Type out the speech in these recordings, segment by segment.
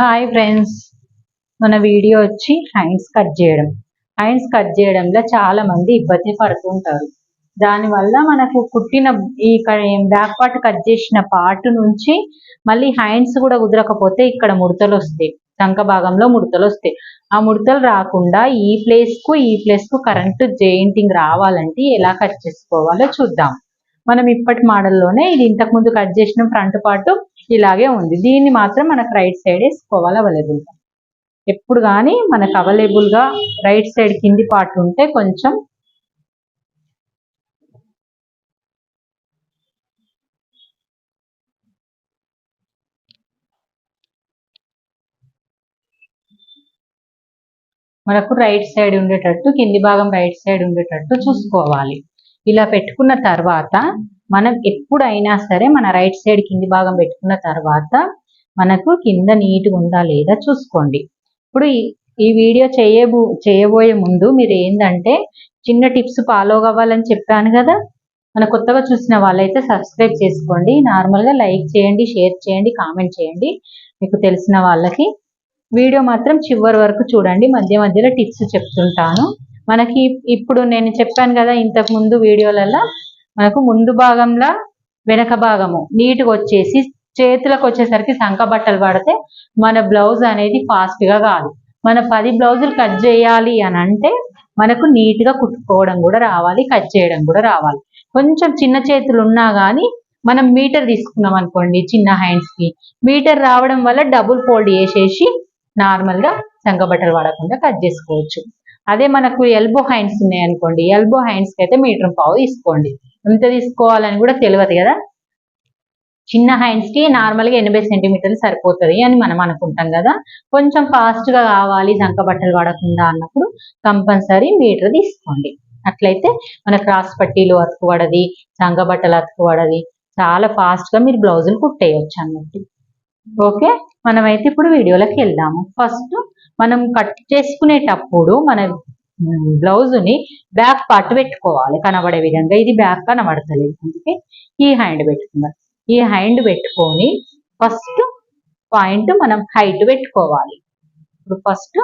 Hi friends మన video వచ్చి hands cut చేయడం. హ్యాండ్స్ కట్ చేయడంలో చాలా మంది ఇబ్బంది పడుతుంటారు దానివల్ల మనకు కుట్టిన ఈ బ్యాక్ పార్ట్ కట్ చేసిన పార్ట్ నుంచి మళ్ళీ హ్యాండ్స్ కూడా కుదరకపోతే ఇక్కడ ముడతలు వస్తాయి. టంక భాగంలో ముడతలు వస్తాయి. ఆ ముడతలు రాకుండా ఈ ప్లేస్కు ఈ ప్లేస్కు కరెంట్ జెయింటింగ్ రావాలంటే ఎలా కట్ చేసుకోవాలో చూద్దాం. మనం ఇప్పటి మోడల్లోనే ఇది ఇంతకు ముందు కట్ చేసిన ఫ్రంట్ పార్ట్ ఇలాగే ఉంది. దీన్ని మాత్రం మనకు రైట్ సైడ్ వేసుకోవాలి అవైలబుల్గా. ఎప్పుడు కానీ మనకు అవైలబుల్గా రైట్ సైడ్ కింది పార్ట్ ఉంటే కొంచెం మనకు రైట్ సైడ్ ఉండేటట్టు కింది భాగం రైట్ సైడ్ ఉండేటట్టు చూసుకోవాలి. ఇలా పెట్టుకున్న తర్వాత మనం ఎప్పుడైనా సరే మన రైట్ సైడ్ కింది భాగం పెట్టుకున్న తర్వాత మనకు కింద నీట్గా ఉందా లేదా చూసుకోండి. ఇప్పుడు ఈ వీడియో చేయబో చేయబోయే ముందు మీరు ఏంటంటే చిన్న టిప్స్ ఫాలో కావాలని చెప్పాను కదా. మన కొత్తగా చూసిన వాళ్ళైతే సబ్స్క్రైబ్ చేసుకోండి. నార్మల్గా లైక్ చేయండి షేర్ చేయండి కామెంట్ చేయండి. మీకు తెలిసిన వాళ్ళకి వీడియో మాత్రం చివరి వరకు చూడండి. మధ్య మధ్యలో టిప్స్ చెప్తుంటాను. మనకి ఇప్పుడు నేను చెప్పాను కదా ఇంతకు ముందు వీడియోలలో మనకు ముందు భాగంలో వెనక భాగము నీట్గా వచ్చేసి చేతులకు వచ్చేసరికి సంఖ బట్టలు పడితే మన బ్లౌజ్ అనేది ఫాస్ట్గా కాదు. మన పది బ్లౌజులు కట్ చేయాలి అని అంటే మనకు నీట్గా కుట్టుకోవడం కూడా రావాలి కట్ చేయడం కూడా రావాలి. కొంచెం చిన్న చేతులు ఉన్నా కానీ మనం మీటర్ తీసుకున్నాం అనుకోండి చిన్న హ్యాండ్స్కి మీటర్ రావడం వల్ల డబుల్ ఫోల్డ్ చేసేసి నార్మల్గా సంఖ బట్టలు పడకుండా కట్ చేసుకోవచ్చు. అదే మనకు ఎల్బో హ్యాండ్స్ ఉన్నాయి అనుకోండి ఎల్బో హ్యాండ్స్కి అయితే మీటర్ పావు తీసుకోండి. ఎంత తీసుకోవాలని కూడా తెలియదు కదా? చిన్న హ్యాండ్స్కి నార్మల్గా ఎనభై సెంటీమీటర్లు సరిపోతుంది అని మనం అనుకుంటాం కదా? కొంచెం ఫాస్ట్గా కావాలి సంక బట్టలు పడకుండా అన్నప్పుడు కంపల్సరీ మీటర్ తీసుకోండి. అట్లయితే మన క్రాస్ పట్టీలు అతుకుపడది సంక బట్టలు అతుకుపడది చాలా ఫాస్ట్గా మీరు బ్లౌజులు కుట్టేయచ్చు అన్నట్టు ఓకే? మనమైతే ఇప్పుడు వీడియోలోకి వెళ్దాము. ఫస్ట్ మనం కట్ చేసుకునేటప్పుడు మన బ్లౌజ్ని బ్యాక్ పార్ట్ పెట్టుకోవాలి. కనబడే విధంగా ఇది బ్యాక్ కనబడతలేదు అందుకే ఈ హ్యాండ్ పెట్టుకుందాం. ఈ హ్యాండ్ పెట్టుకొని ఫస్ట్ పాయింట్ మనం హైట్ పెట్టుకోవాలి. ఇప్పుడు ఫస్ట్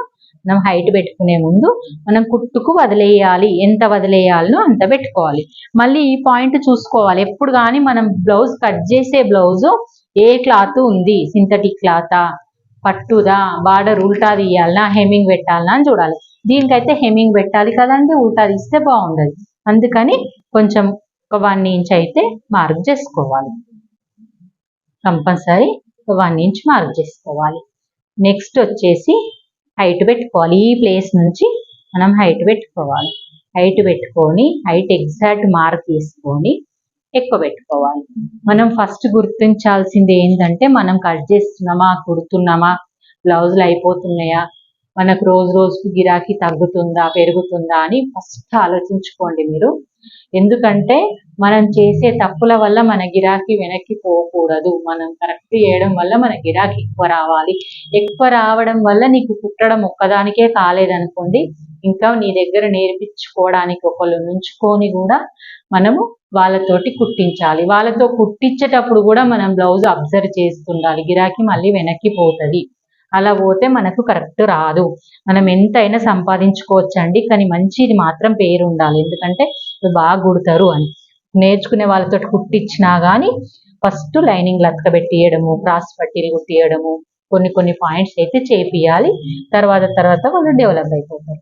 మనం హైట్ పెట్టుకునే ముందు మనం కుట్టుకు వదిలేయాలి. ఎంత వదిలేయాలనో అంత పెట్టుకోవాలి. మళ్ళీ ఈ పాయింట్ చూసుకోవాలి. ఎప్పుడు కానీ మనం బ్లౌజ్ కట్ చేసే బ్లౌజ్ ఏ క్లాత్ ఉంది? సింథటిక్ క్లాతా పట్టుదా? బార్డర్ ఉల్టా తీయాలనా? హెమ్మింగ్ పెట్టాలనా? అని చూడాలి. దీనికైతే హెమ్మింగ్ పెట్టాలి కదండి ఉల్టా ఇస్తే బాగుండదు. అందుకని కొంచెం ఒక వన్ ఇంచ్ అయితే మార్క్ చేసుకోవాలి. కంపల్సరీ వన్ ఇంచ్ మార్క్ చేసుకోవాలి. నెక్స్ట్ వచ్చేసి హైట్ పెట్టుకోవాలి. ఈ ప్లేస్ నుంచి మనం హైట్ పెట్టుకోవాలి. హైట్ పెట్టుకొని హైట్ ఎగ్జాక్ట్ మార్క్ తీసుకొని ఎక్కువ పెట్టుకోవాలి. మనం ఫస్ట్ గుర్తించాల్సింది ఏంటంటే మనం కట్ చేస్తున్నామా కుడుతున్నామా బ్లౌజులు అయిపోతున్నాయా మనకు రోజు రోజుకు గిరాకీ తగ్గుతుందా పెరుగుతుందా అని ఫస్ట్ ఆలోచించుకోండి మీరు. ఎందుకంటే మనం చేసే తప్పుల వల్ల మన గిరాకీ వెనక్కి పోకూడదు. మనం కరెక్ట్ చేయడం వల్ల మన గిరాకీ ఎక్కువ రావాలి. ఎక్కువ రావడం వల్ల నీకు కుట్టడం ఒక్కదానికే కాలేదనుకోండి ఇంకా నీ దగ్గర నేర్పించుకోవడానికి ఒకళ్ళు నుంచుకొని కూడా మనము వాళ్ళతోటి కుట్టించాలి. వాళ్ళతో కుట్టించేటప్పుడు కూడా మనం బ్లౌజ్ అబ్జర్వ్ చేస్తుండాలి. గిరాకీ మళ్ళీ వెనక్కి పోతుంది. అలా పోతే మనకు కరెక్ట్ రాదు. మనం ఎంతైనా సంపాదించుకోవచ్చండి కానీ మంచిది మాత్రం పేరు ఉండాలి. ఎందుకంటే బాగా కుడతారు అని. నేర్చుకునే వాళ్ళతో కుట్టించినా కానీ ఫస్ట్ లైనింగ్ లతక పెట్టియడము క్రాస్ పట్టీలు కుట్టియడము కొన్ని కొన్ని పాయింట్స్ అయితే చేపియాలి. తర్వాత తర్వాత వాళ్ళు డెవలప్ అయిపోతారు.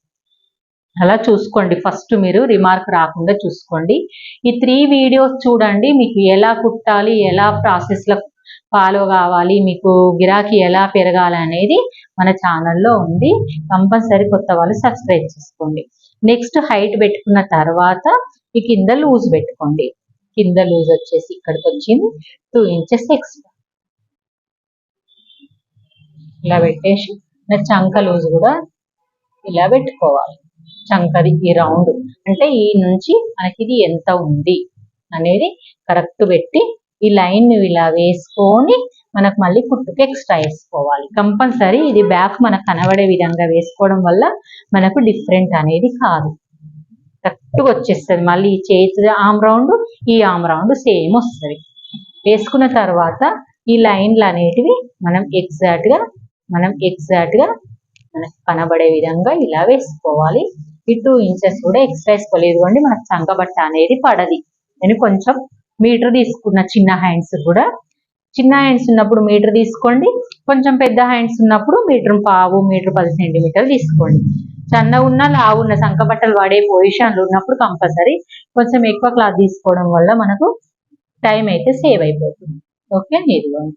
అలా చూసుకోండి. ఫస్ట్ మీరు రిమార్క్ రాకుండా చూసుకోండి. ఈ త్రీ వీడియోస్ చూడండి మీకు ఎలా కుట్టాలి ఎలా ప్రాసెస్లో ఫాలో కావాలి మీకు గిరాకీ ఎలా పెరగాలి అనేది మన ఛానల్లో ఉంది. కంపల్సరీ కొత్త వాళ్ళు సబ్స్క్రైబ్ చేసుకోండి. నెక్స్ట్ హైట్ పెట్టుకున్న తర్వాత ఈ కింద లూజ్ పెట్టుకోండి. కింద లూజ్ వచ్చేసి ఇక్కడికి వచ్చింది. Two inches extra. ఇలా పెట్టేసి చంక లూజ్ కూడా ఇలా పెట్టుకోవాలి. చంకది ఈ రౌండ్. అంటే ఈ నుంచి మనకి ఇది ఎంత ఉంది అనేది కరెక్ట్ పెట్టి ఈ లైన్ ఇలా వేసుకొని మనకు మళ్ళీ కుట్టుకు ఎక్స్ట్రా వేసుకోవాలి. కంపల్సరీ ఇది బ్యాక్ మనకు కనబడే విధంగా వేసుకోవడం వల్ల మనకు డిఫరెంట్ అనేది కాదు. కరెక్ట్గా వచ్చేస్తుంది. మళ్ళీ ఈ చేతి ఆమ్ రౌండ్ ఈ ఆమ్ రౌండ్ సేమ్ వస్తుంది. వేసుకున్న తర్వాత ఈ లైన్లు అనేటివి మనం ఎగ్జాక్ట్గా మనం ఎగ్జాక్ట్గా మనకు కనబడే విధంగా ఇలా వేసుకోవాలి. ఈ టూ ఇంచెస్ కూడా ఎక్స్ట్రా వేసుకోలేదు ఇదిగోండి మనకు చంకబట్ట అనేది పడది. నేను కొంచెం మీటర్ తీసుకున్న చిన్న హ్యాండ్స్ కూడా. చిన్న హ్యాండ్స్ ఉన్నప్పుడు మీటర్ తీసుకోండి. కొంచెం పెద్ద హ్యాండ్స్ ఉన్నప్పుడు మీటర్ పావు మీటర్ పది సెంటీమీటర్లు తీసుకోండి. సన్న ఉన్న లావు ఉన్న సంక బట్టలు వాడే పొజిషన్లు ఉన్నప్పుడు కంపల్సరీ కొంచెం ఎక్కువ క్లాత్ తీసుకోవడం వల్ల మనకు టైం అయితే సేవ్ అయిపోతుంది. ఓకే ఇదిగోండి.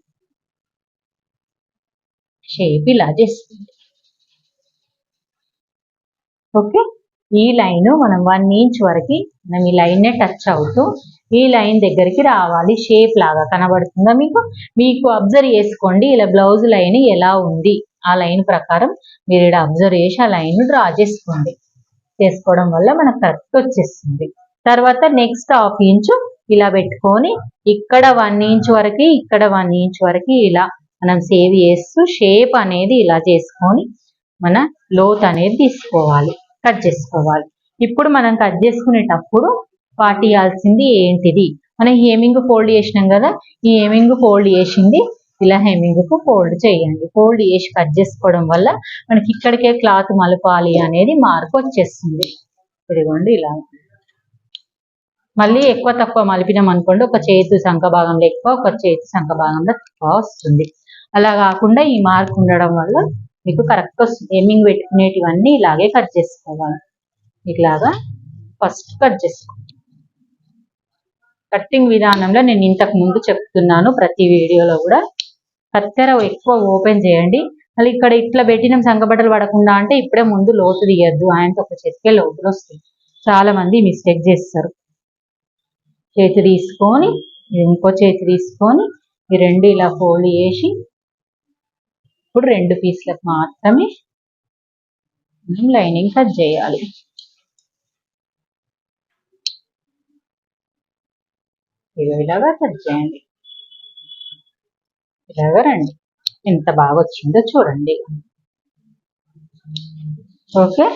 షేప్ ఇలా చేస్తుంది. ఓకే ఈ లైన్ మనం వన్ ఇంచ్ వరకు మనం ఈ లైన్ నే టచ్ అవుతూ ఈ లైన్ దగ్గరికి రావాలి. షేప్ లాగా కనబడుతుందా మీకు? మీకు అబ్జర్వ్ చేసుకోండి. ఇలా బ్లౌజ్ లైన్ ఎలా ఉంది? ఆ లైన్ ప్రకారం మీరు ఇక్కడ అబ్జర్వ్ చేసి ఆ లైన్ డ్రా చేసుకోండి. చేసుకోవడం వల్ల మనకు కరెక్ట్ వచ్చేస్తుంది. తర్వాత నెక్స్ట్ హాఫ్ ఇంచ్ ఇలా పెట్టుకొని ఇక్కడ వన్ ఇంచ్ వరకు ఇక్కడ వన్ ఇంచ్ వరకు ఇలా మనం సేవ్ చేస్తూ షేప్ అనేది ఇలా చేసుకొని మన లోత్ అనేది తీసుకోవాలి. కట్ చేసుకోవాలి. ఇప్పుడు మనం కట్ చేసుకునేటప్పుడు పాటియాల్సింది ఏంటిది? మనం హేమింగ్ ఫోల్డ్ చేసినాం కదా ఈ హేమింగ్ ఫోల్డ్ చేసింది ఇలా హేమింగ్కు ఫోల్డ్ చేయండి. ఫోల్డ్ చేసి కట్ చేసుకోవడం వల్ల మనకి ఇక్కడికే క్లాత్ మలపాలి అనేది మార్క్ వచ్చేస్తుంది. ఇదిగోండి ఇలా. మళ్ళీ ఎక్కువ తక్కువ మలిపినాం అనుకోండి ఒక చేతి సంఖ భాగంలో ఎక్కువ ఒక చేతి సంఖ భాగంలో తక్కువ వస్తుంది. అలా కాకుండా ఈ మార్క్ ఉండడం వల్ల మీకు కరెక్ట్ వస్తుంది పెట్టుకునేటివన్నీ ఇలాగే కట్ చేసుకోవాలి. ఇలాగా ఫస్ట్ కట్ చేసుకో. కట్టింగ్ విధానంలో నేను ఇంతకు ముందు చెప్తున్నాను ప్రతి వీడియోలో కూడా. కత్తెర ఎక్కువ ఓపెన్ చేయండి. మళ్ళీ ఇక్కడ ఇట్లా పెట్టిన సంగబట్టలు పడకుండా అంటే ఇప్పుడే ముందు లోతు తీయద్దు. ఆయనతో ఒక చేతికే లోతులు వస్తుంది చాలా మంది మిస్టేక్ చేస్తారు. చేతి తీసుకొని ఇంకో చేతి తీసుకొని ఈ రెండు ఇలా ఫోల్డ్ చేసి ఇప్పుడు రెండు పీస్లకు మాత్రమే మనం లైనింగ్ కట్ చేయాలి. ఇలాగా కట్ చేయండి. ఇలాగా రండి. ఎంత బాగా వచ్చిందో చూడండి. ఓకే?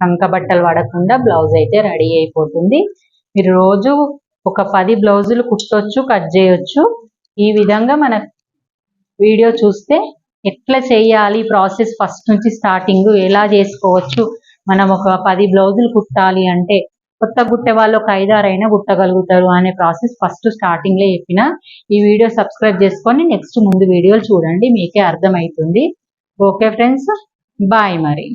కంక బట్టలు పడకుండా బ్లౌజ్ అయితే రెడీ అయిపోతుంది. మీరు రోజు ఒక పది బ్లౌజులు కుట్టొచ్చు కట్ చేయొచ్చు. ఈ విధంగా మన వీడియో చూస్తే ఎట్లా చేయాలి ప్రాసెస్ ఫస్ట్ నుంచి స్టార్టింగ్ ఎలా చేసుకోవచ్చు? మనం ఒక పది బ్లౌజులు కుట్టాలి అంటే కొత్త కుట్టే వాళ్ళు ఒక ఐదారైనా కుట్టగలుగుతారు అనే ప్రాసెస్ ఫస్ట్ స్టార్టింగ్లో చెప్పిన. ఈ వీడియో సబ్స్క్రైబ్ చేసుకొని నెక్స్ట్ ముందు వీడియోలు చూడండి మీకే అర్థమవుతుంది ఓకే ఫ్రెండ్స్ బాయ్ మరి.